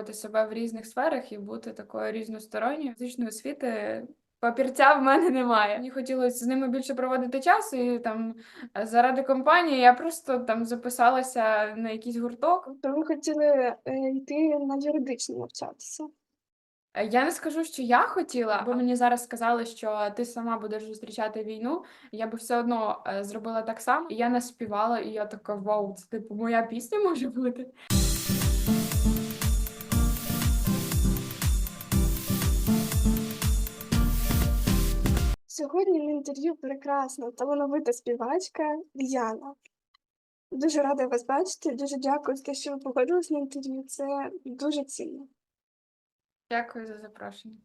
спробувати себе в різних сферах і бути такою різносторонньою. Фізичної освіти папірця в мене немає. Мені хотілося з ними більше проводити час, і там е, заради компанії я просто там записалася на якийсь гурток. Тобто ви хотіли е, йти на юридичне навчатися. Е, Я не скажу, що я хотіла, бо мені зараз сказали, що ти сама будеш зустрічати війну. Я би все одно зробила так само. І я не співала, і я така вау, це типу моя пісня може бути. Сьогодні в інтерв'ю прекрасна талановита співачка Діана. Дуже рада вас бачити. Дуже дякую за те, що ви погодились на інтерв'ю. Це дуже цінно. Дякую за запрошення.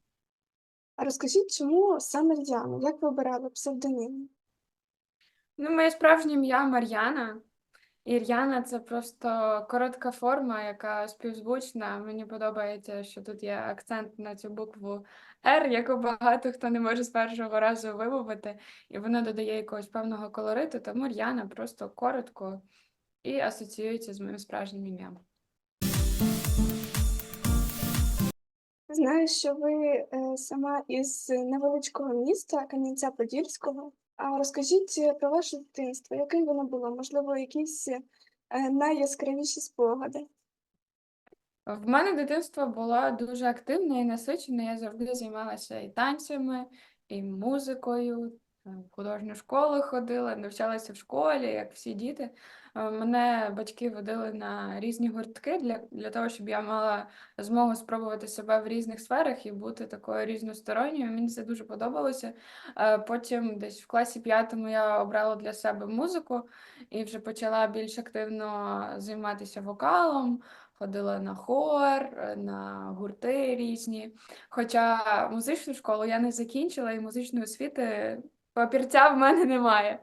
А розкажіть, чому саме Діана? Як ви обирали псевдонім? Ну, моє справжнє ім'я Мар'яна. І Р'яна це просто коротка форма, яка співзвучна. Мені подобається, що тут є акцент на цю букву Р, яку багато хто не може з першого разу вимовити, і вона додає якогось певного колориту, тому Р'яна просто коротко і асоціюється з моїм справжнім ім'ям. Знаю, що ви е, сама із невеличкого міста Кам'янця-Подільського. А розкажіть е, про ваше дитинство, яке воно було? Можливо, якісь е, найяскравіші спогади? В мене дитинство було дуже активне і насичене. Я завжди займалася і танцями, і музикою. В художню школу ходила, навчалася в школі, як всі діти. Е, Мене батьки водили на різні гуртки для, для того, щоб я мала змогу спробувати себе в різних сферах і бути такою різносторонньою. Мені це дуже подобалося. Е, Потім десь в класі п'ятому я обрала для себе музику і вже почала більш активно займатися вокалом ходила на хор, на гурти різні. Хоча музичну школу я не закінчила, і музичної освіти папірця в мене немає.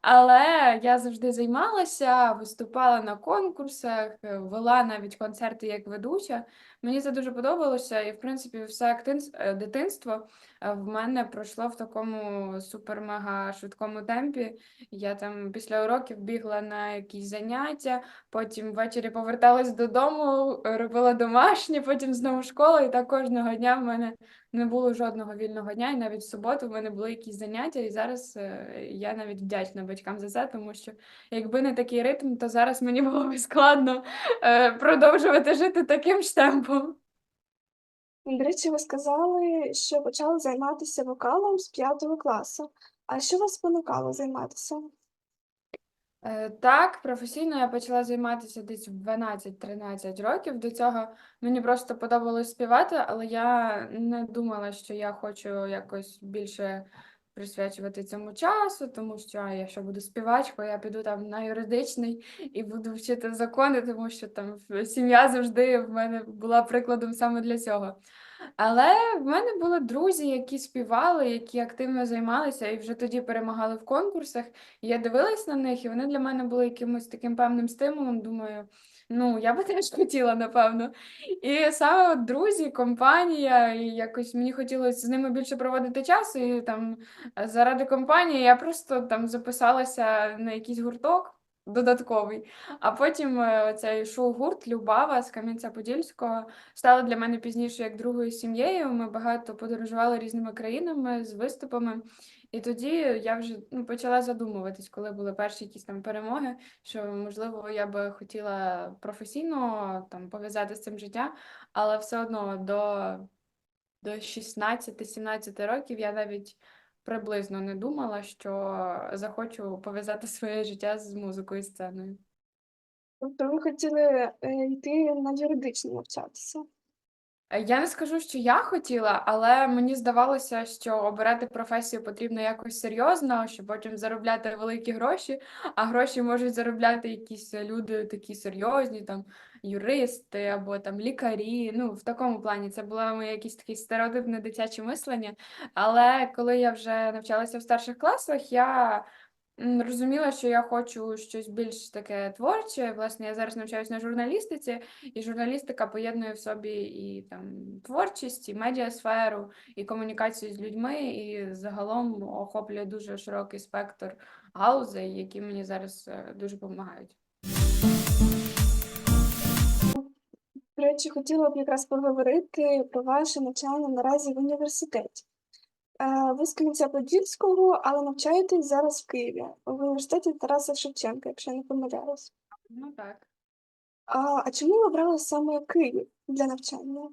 Але я завжди займалася, виступала на конкурсах, вела навіть концерти як ведуча. Мені це дуже подобалося, і, в принципі, все е, дитинство е, в мене пройшло в такому супер-мега швидкому темпі. Я там після уроків бігла на якісь заняття, Потім ввечері поверталась додому, робила домашнє, потім знову школа, і так кожного дня в мене не було жодного вільного дня, і навіть в суботу в мене були якісь заняття, і зараз е, я навіть вдячна батькам за це, тому що якби не такий ритм, то зараз мені було б складно продовжувати жити таким ж темпом. До речі, ви сказали, що почали займатися вокалом з п'ятого класу. А що вас спонукало займатися? Е, Так, професійно я почала займатися десь в 12-13 років. До цього мені просто подобалось співати, але я не думала, що я хочу якось більше присвячувати цьому часу, тому що якщо буду співачкою, я піду там на юридичний і буду вчити закони, тому що там сім'я завжди в мене була прикладом саме для цього. Але в мене були друзі, які співали, які активно займалися і вже тоді перемагали в конкурсах. Я дивилась на них, і вони для мене були якимось таким певним стимулом. Думаю, ну я би теж хотіла, напевно. І саме от друзі, компанія, і якось мені хотілося з ними більше проводити час, і там е, заради компанії я просто там записалася на якийсь гурток. Додатковий, а потім е, цей шоу-гурт Любава з Кам'янця-Подільського стала для мене пізніше як другою сім'єю. Ми багато подорожували різними країнами з виступами. І тоді я вже ну, почала задумуватись, коли були перші якісь там перемоги, що можливо я би хотіла професійно там пов'язати з цим життя, але все одно до, до 16-17 років я навіть приблизно не думала, що захочу пов'язати своє життя з музикою і сценою. Тобто ви хотіли е, йти на юридичне навчатися? Е, Я не скажу, що я хотіла, але мені здавалося, що обирати професію потрібно якось серйозно, щоб потім заробляти великі гроші, а гроші можуть заробляти якісь люди такі серйозні, там юристи або там лікарі. Ну, в такому плані це було моє якесь таке стереотипне дитяче мислення. Але коли я вже навчалася в старших класах, я розуміла, що я хочу щось більш таке творче. Власне, я зараз навчаюся на журналістиці. І журналістика поєднує в собі і там творчість, і медіасферу, і комунікацію з людьми, і загалом охоплює дуже широкий спектр галузей, які мені зараз е, дуже допомагають. Речі, хотіла б якраз поговорити про ваше навчання наразі в університеті. Е, Ви з Кам'янця-Подільського, але навчаєтесь зараз в Києві, в університеті Тараса Шевченка, якщо я не помиляюсь. Ну так. А, а чому ви обрали саме Київ для навчання?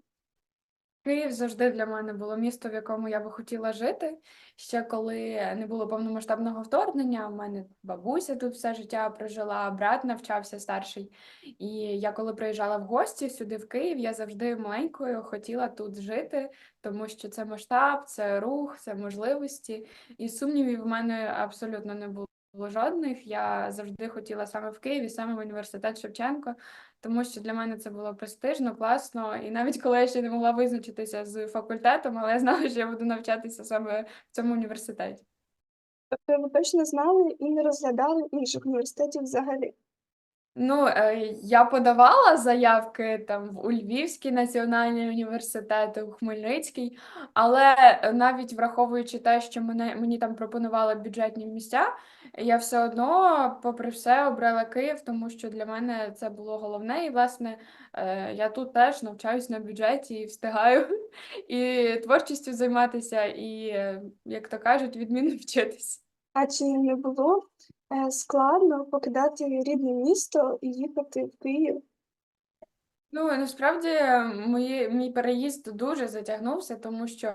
Київ завжди для мене було місто, в якому я би хотіла жити. Ще коли не було повномасштабного вторгнення, у мене бабуся тут все життя прожила, брат навчався старший. І я коли приїжджала в гості сюди, в Київ, я завжди маленькою хотіла тут жити, тому що це масштаб, це рух, це можливості. І сумнівів в мене абсолютно не було. Жодних я завжди хотіла саме в Києві, саме в університет Шевченко, тому що для мене це було престижно, класно. І навіть коли я ще не могла визначитися з факультетом, але я знала, що я буду навчатися саме в цьому університеті. Тобто ви точно знали і не розглядали інших університетів взагалі? Ну, е, я подавала заявки там в у Львівський національний університет, у Хмельницький, але навіть враховуючи те, що мене мені там пропонували бюджетні місця, я все одно, попри все, обрала Київ, тому що для мене це було головне. І, власне, е, я тут теж навчаюсь на бюджеті і встигаю і творчістю займатися, і, е, як то кажуть, відмінно вчитись. А чи не було е, складно покидати рідне місто і їхати в Київ? Ну, насправді, мої, мій переїзд дуже затягнувся, тому що,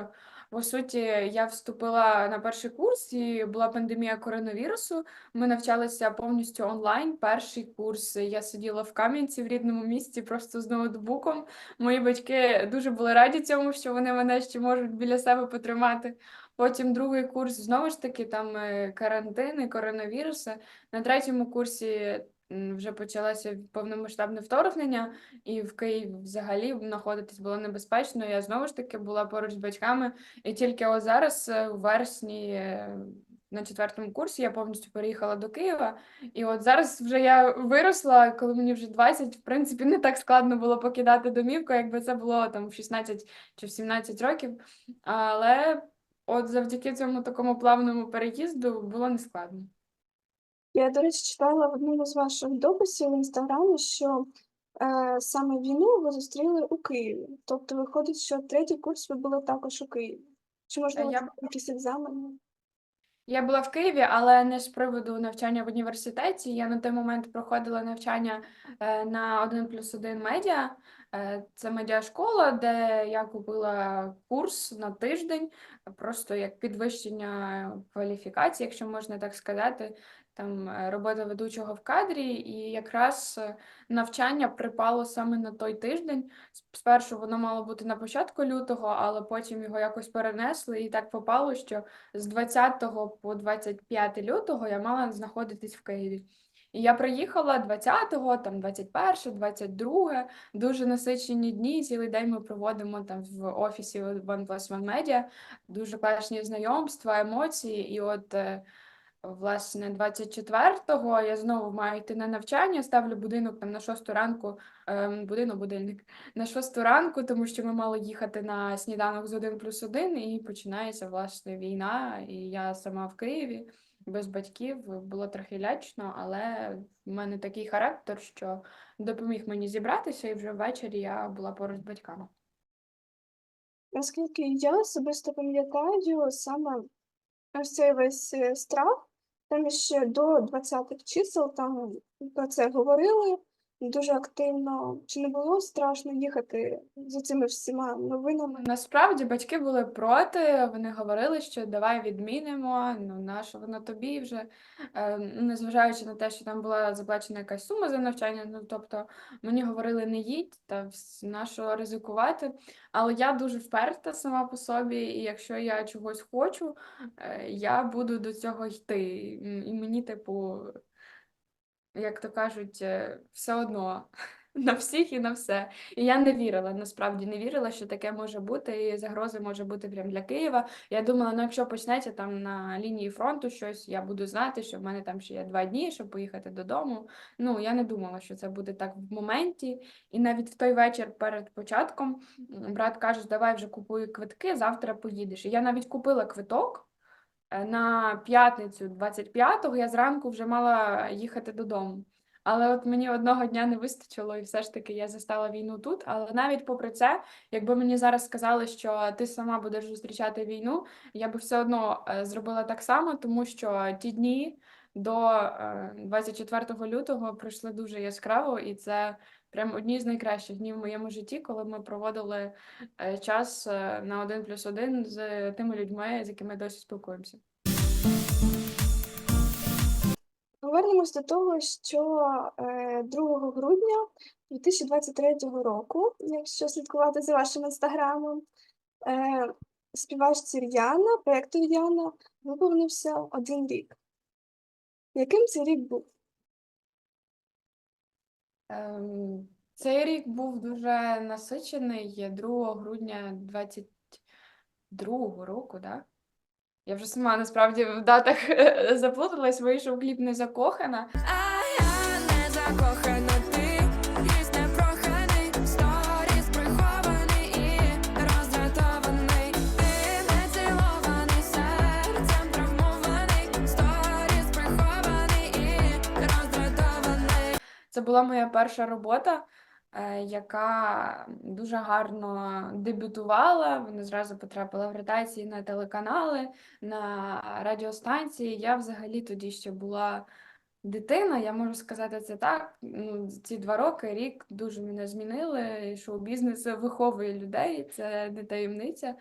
по суті, я вступила на перший курс, і була пандемія коронавірусу. Ми навчалися повністю онлайн. Перший курс я сиділа в Кам'янці в рідному місті, просто з ноутбуком. Мої батьки дуже були раді цьому, що вони мене ще можуть біля себе потримати. Потім другий курс знову ж таки там е, карантини, коронавіруси. На третьому курсі вже почалося повномасштабне вторгнення. І в Києві взагалі знаходитись було небезпечно. Я знову ж таки була поруч з батьками. І тільки от зараз, е, у вересні, е, на четвертому курсі, я повністю переїхала до Києва. І от зараз вже я виросла, коли мені вже 20, в принципі, не так складно було покидати домівку, якби це було там в 16 чи в 17 років. Але от завдяки цьому такому плавному переїзду було нескладно. Я, до речі, читала в одному з ваших дописів в інстаграмі, що е, саме війну ви зустріли у Києві. Тобто виходить, що третій курс ви були також у Києві. Чи можливо я якісь екзамени? Я була в Києві, але не з приводу навчання в університеті. Я на той момент проходила навчання е, на 1 плюс 1 медіа. Е, Це медіашкола, де я купила курс на тиждень, просто як підвищення кваліфікації, якщо можна так сказати. Там е, робота ведучого в кадрі, і якраз е, навчання припало саме на той тиждень. Спершу воно мало бути на початку лютого, але потім його якось перенесли, і так попало, що з 20 по 25 лютого я мала знаходитись в Києві. І я приїхала 20-го, там 21, 22, дуже насичені дні. Цілий день ми проводимо там в офісі One One Media, дуже класні знайомства, емоції. І от, е, власне, 24-го я знову маю йти на навчання, ставлю будинок там на 6 ранку, ем, будинок, будильник на 6 ранку, тому що ми мали їхати на сніданок з 1 плюс 1, і починається власне війна, і я сама в Києві без батьків було трохи лячно, але в мене такий характер, що допоміг мені зібратися, і вже ввечері я була поруч з батьками. Наскільки я особисто пам'ятаю, саме ось цей весь е, страх, там ще до 20-х чисел там про це говорили дуже активно. Чи не було страшно їхати за цими всіма новинами? Насправді батьки були проти, вони говорили, що давай відмінимо, ну нащо воно тобі вже, Е, незважаючи на те, що там була заплачена якась сума за навчання, ну тобто мені говорили не їдь, та нащо ризикувати. Але я дуже вперта сама по собі, і якщо я чогось хочу, е, я буду до цього йти. І мені, типу, як то кажуть, е, все одно на всіх і на все. І я не вірила, насправді не вірила, що таке може бути, і загрози може бути прям для Києва. Я думала, ну якщо почнеться там на лінії фронту щось, я буду знати, що в мене там ще є два дні, щоб поїхати додому. Ну, я не думала, що це буде так в моменті. І навіть в той вечір перед початком брат каже, давай вже купуй квитки, завтра поїдеш. І я навіть купила квиток. Е, На п'ятницю 25-го я зранку вже мала їхати додому. Але от мені одного дня не вистачило, і все ж таки я застала війну тут. Але навіть попри це, якби мені зараз сказали, що ти сама будеш зустрічати війну, я би все одно е, зробила так само, тому що ті дні до е, 24 лютого пройшли дуже яскраво, і це прям одні з найкращих днів в моєму житті, коли ми проводили е, час е, на один плюс один з тими людьми, з якими досі спілкуємося. Повернемось до того, що е, 2 грудня 2023 року, якщо слідкувати за вашим інстаграмом, е, співачці Р'яна, проєкту Р'яна, виповнився один рік. Яким цей рік був? Ем, Цей рік був дуже насичений 2 грудня 22 року, да? Я вже сама насправді в датах заплуталась, вийшов кліп не закохана. Була моя перша робота, е, яка дуже гарно дебютувала. Вона зразу потрапила в редакції на телеканали, на радіостанції. Я взагалі тоді ще була дитина, я можу сказати це так. Ну, ці два роки, рік дуже мене змінили. Шоу-бізнес виховує людей, це не таємниця.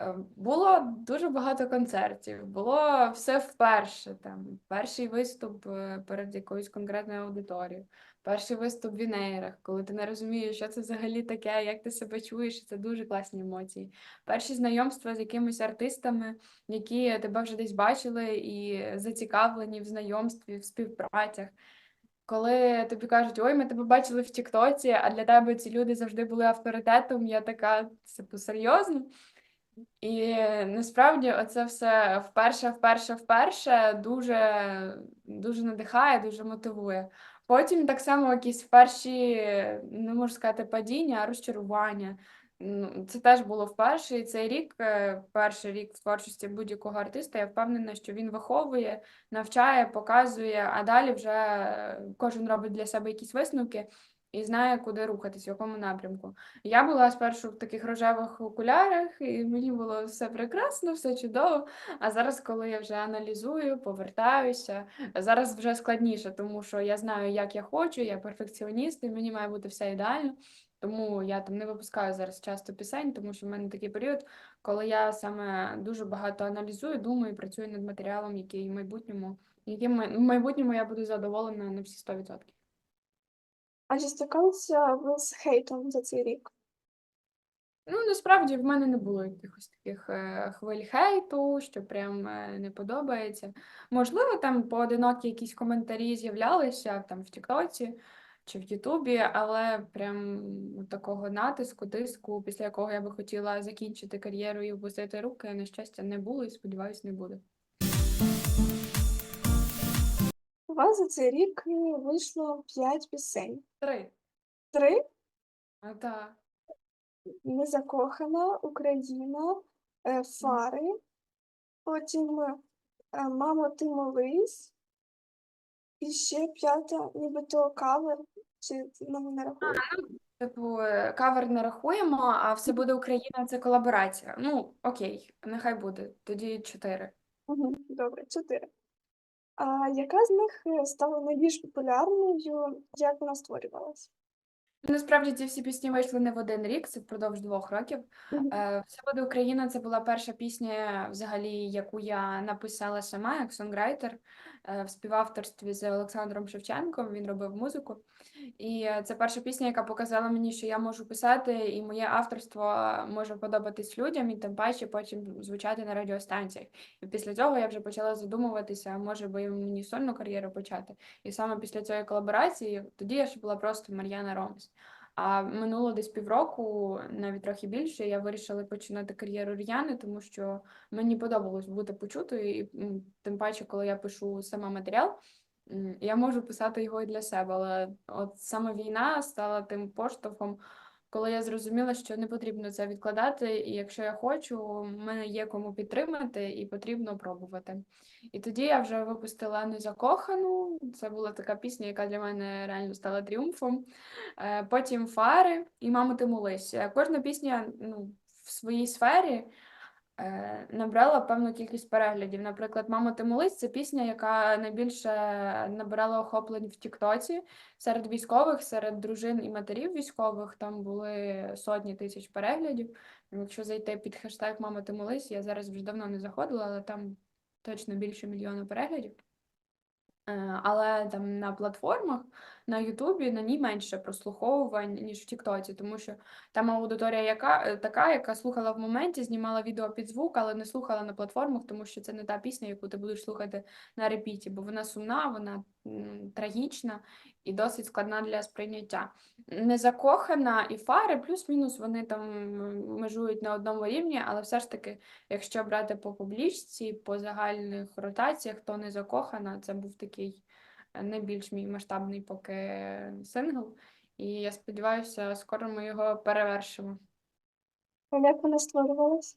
Е, Було дуже багато концертів, було все вперше. Там перший виступ е, перед якоюсь конкретною аудиторією, перший виступ в Вінеєрах, коли ти не розумієш, що це взагалі таке, як ти себе чуєш, це дуже класні емоції. Перші знайомства з якимись артистами, які тебе вже десь бачили і зацікавлені в знайомстві, в співпрацях. Коли тобі кажуть, ой, ми тебе бачили в Тіктоці, а для тебе ці люди завжди були авторитетом, я така, це серйозно. І насправді оце все вперше, вперше, вперше дуже, дуже надихає, дуже мотивує. Потім так само якісь перші, не можу сказати, падіння, а розчарування. Ну, Це теж було вперше. І цей рік, е, перший рік в творчості будь-якого артиста, я впевнена, що він виховує, навчає, показує, а далі вже кожен робить для себе якісь висновки і знає, куди рухатись, в якому напрямку. Я була спершу в таких рожевих окулярах, і мені було все прекрасно, все чудово. А зараз, коли я вже аналізую, повертаюся, зараз вже складніше, тому що я знаю, як я хочу, я перфекціоніст, і мені має бути все ідеально. Тому я там не випускаю зараз часто пісень, тому що в мене такий період, коли я саме дуже багато аналізую, думаю, працюю над матеріалом, який в майбутньому, яким в майбутньому я буду задоволена на всі 100%. А чи стикалися ви з хейтом за цей рік? Ну, насправді в мене не було якихось таких е, хвиль хейту, що прям е, не подобається. Можливо, там поодинокі якісь коментарі з'являлися там в Тіктоці чи в Ютубі, але прям такого натиску, тиску, після якого я би хотіла закінчити кар'єру і опустити руки, на щастя, не було і сподіваюсь, не буде. Вас за цей рік е, вийшло 5 пісень. Три. Три А, так. Незакохана, Україна, е, Фари, потім е, Мамо, ти молись, і ще п'ята, нібито кавер, чи ну, не рахую. Типу, е, кавер не рахуємо, а все буде Україна це колаборація. Ну, окей, нехай буде. Тоді чотири. Угу, добре, чотири. А яка з них е, стала найбільш популярною, як вона створювалась? Насправді ці всі пісні вийшли не в один рік, це впродовж двох років. Е, Все буде Україна. Це була перша пісня, взагалі, яку я написала сама як сонграйтер е, в співавторстві з Олександром Шевченком. Він робив музику. І е, це перша пісня, яка показала мені, що я можу писати, і моє авторство може подобатись людям, і тим паче потім звучати на радіостанціях. І після цього я вже почала задумуватися, може би мені сольну кар'єру почати. І саме після цієї колаборації, тоді я ще була просто Мар'яна Ромес. А минуло десь півроку, навіть трохи більше, я вирішила починати кар'єру Р'яни, тому що мені подобалось бути почутою, і тим паче, коли я пишу сама матеріал, я можу писати його і для себе. Але от саме війна стала тим поштовхом, коли я зрозуміла, що не потрібно це відкладати, і якщо я хочу, мене є кому підтримати, і потрібно пробувати. І тоді я вже випустила Незакохану. Це була така пісня, яка для мене реально стала тріумфом. Е, Потім фари і Мамо, ти молись. Е, Кожна пісня ну, в своїй сфері набрала певну кількість переглядів. Наприклад, Мамо, ти молись це пісня, яка найбільше набирала охоплень в Тіктоці серед військових, серед дружин і матерів військових. Там були сотні тисяч переглядів. Якщо зайти під хештег Мамо, ти молись, я зараз вже давно не заходила, але там точно більше мільйона переглядів. Е, Але там на платформах, на Ютубі на ній менше прослуховувань, ніж в Тіктоці, тому що там аудиторія яка, е, така, яка слухала в моменті, знімала відео під звук, але не слухала на платформах, тому що це не та пісня, яку ти будеш слухати на репіті, бо вона сумна, вона трагічна і досить складна для сприйняття. Незакохана і фари, плюс-мінус вони там межують на одному рівні, але все ж таки, якщо брати по публічці, по загальних ротаціях, то незакохана це був такий найбільш мій масштабний поки сингл. І я сподіваюся, скоро ми його перевершимо. А Як вона створювалася?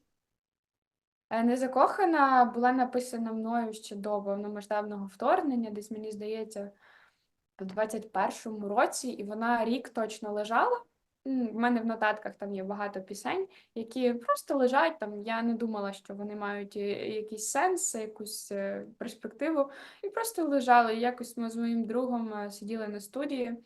Е, Незакохана була написана мною ще до повномасштабного вторгнення, десь мені здається, в 21-му році, і вона рік точно лежала. В мене в нотатках там є багато пісень, які просто лежать там. Я не думала, що вони мають е, якийсь сенс, якусь е, перспективу, і просто лежали. Якось ми з моїм другом е, сиділи на студії,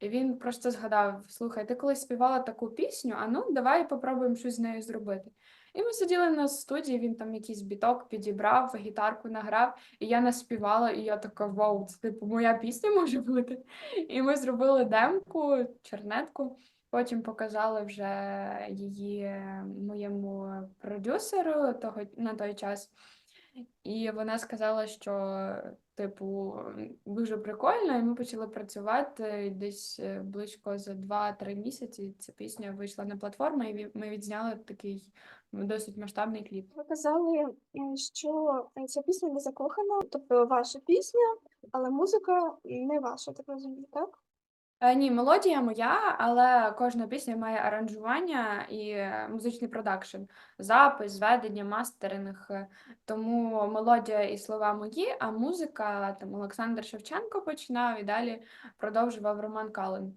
і він просто згадав: слухай, ти колись співала таку пісню, а ну давай попробуємо щось з нею зробити. І ми сиділи на студії, він там якийсь біток підібрав, гітарку награв, і я наспівала, і я така, вау, це типу моя пісня може бути. І ми зробили демку, чернетку. Потім показали вже її моєму продюсеру того на той час. І вона сказала, що, типу, дуже прикольно, і ми почали працювати десь е, близько за 2-3 місяці. Ця пісня вийшла на платформу, і ми відзняли такий досить масштабний кліп. Ви казали, е, що ця пісня не закохана, тобто ваша пісня, але музика не ваша, так розумію, так? Е, Ні, мелодія моя, але кожна пісня має аранжування і музичний продакшн, запис, зведення, мастеринг. Тому мелодія і слова мої, а музика там Олександр Шевченко починав і далі продовжував Роман Калин.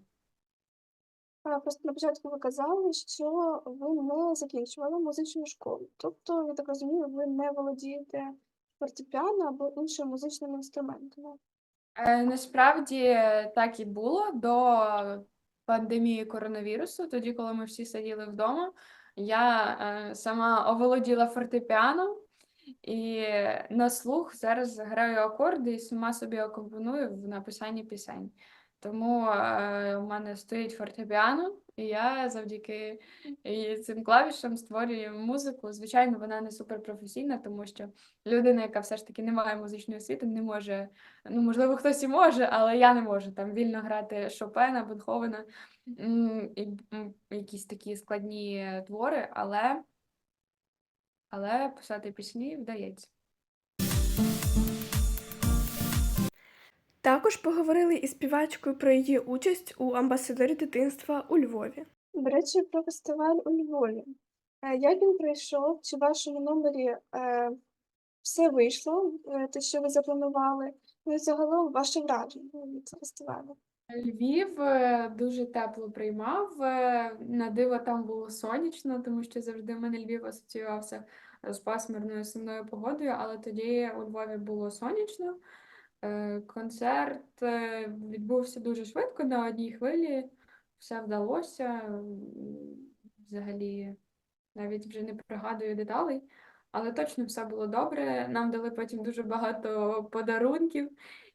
Просто на початку ви казали, що ви не закінчували музичну школу. Тобто, я так розумію, ви не володієте фортепіано або іншими музичними інструментами. Е, Насправді е, так і було до пандемії коронавірусу, тоді, коли ми всі сиділи вдома. Я е, сама оволоділа фортепіано і на слух зараз граю акорди і сама собі акомпоную в написанні пісень. Тому е, у мене стоїть фортепіано, і я завдяки цим клавішам створюю музику. Звичайно, вона не суперпрофесійна, тому що людина, яка все ж таки не має музичної освіти, не може Ну, можливо, хтось і може, але я не можу там вільно грати Шопена, Бетховена, і, якісь такі складні твори, але, але писати пісні вдається. Також поговорили із співачкою про її участь у амбасадорі дитинства у Львові. До речі, про фестиваль у Львові. Е, Як він пройшов? Чи в вашому номері е, все вийшло, е, те, що ви запланували? Ну і загалом ваше враження від фестивалю? Львів дуже тепло приймав. На диво там було сонячно, тому що завжди в мене Львів асоціювався з пасмурною сумною погодою, але тоді у Львові було сонячно. Е, Концерт е, відбувся дуже швидко на одній хвилі. Все вдалося. Взагалі, навіть вже не пригадую деталей, але точно все було добре. Нам дали потім дуже багато подарунків.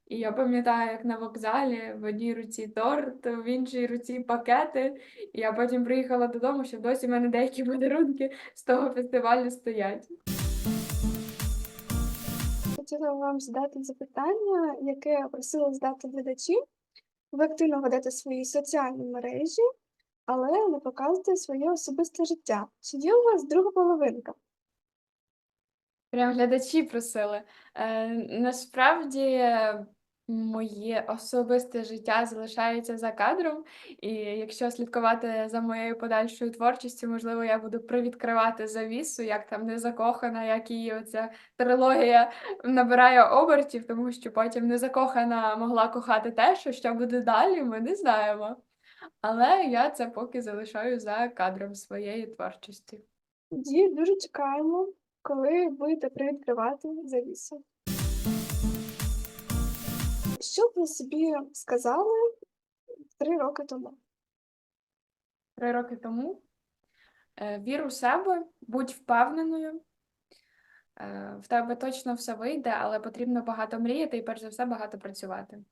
І я пам'ятаю, як на вокзалі в одній руці торт, в іншій руці пакети. І я потім приїхала додому, що досі в мене деякі подарунки з того фестивалю стоять. Хотіла вам задати запитання, яке просила задати глядачі. Ви активно ведете свої соціальні мережі, але не показуєте своє особисте життя. Чи є у вас друга половинка? Прям глядачі просили. Е, насправді, моє особисте життя залишається за кадром, і якщо слідкувати за моєю подальшою творчістю, можливо, я буду привідкривати завісу, як там незакохана, як її оця трилогія набирає обертів, тому що потім незакохана могла кохати те, що що буде далі, ми не знаємо. Але я це поки залишаю за кадром своєї творчості. Тоді дуже чекаємо, коли будете привідкривати завісу. Що б ви собі сказали три роки тому? Три роки тому е, вір у себе, будь впевненою. Е, В тебе точно все вийде, але потрібно багато мріяти і, перш за все, багато працювати.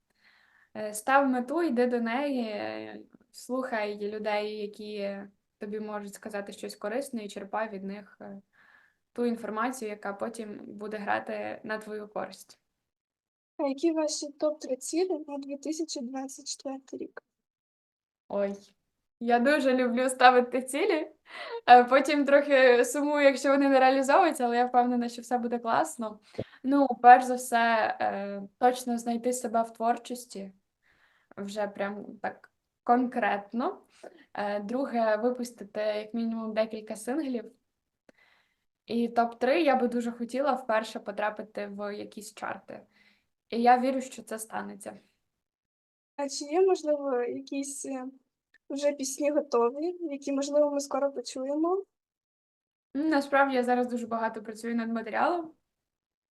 Е, Став мету, йди до неї, слухай людей, які тобі можуть сказати щось корисне, і черпай від них ту інформацію, яка потім буде грати на твою користь. Які ваші топ-3 цілі на 2024 рік? Ой, я дуже люблю ставити цілі. е, Потім трохи сумую, якщо вони не реалізовуються, але я впевнена, що все буде класно. Ну, перш за все, е, точно знайти себе в творчості, вже прям так конкретно. Е, Друге, випустити як мінімум декілька синглів. І топ-3 я би дуже хотіла вперше потрапити в якісь чарти. І я вірю, що це станеться. А чи є, можливо, якісь е, вже пісні готові, які, можливо, ми скоро почуємо? Насправді я зараз дуже багато працюю над матеріалом.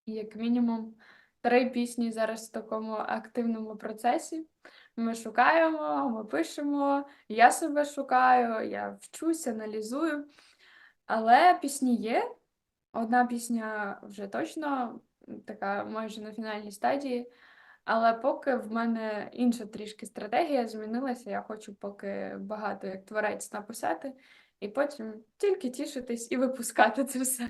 І Як мінімум три пісні зараз в такому активному процесі. Ми шукаємо, ми пишемо, я себе шукаю, я вчусь, аналізую. Але пісні є. Одна пісня вже точно така майже на фінальній стадії. Але поки в мене інша трішки стратегія змінилася. Я хочу поки багато як творець написати, і потім тільки тішитись і випускати це все.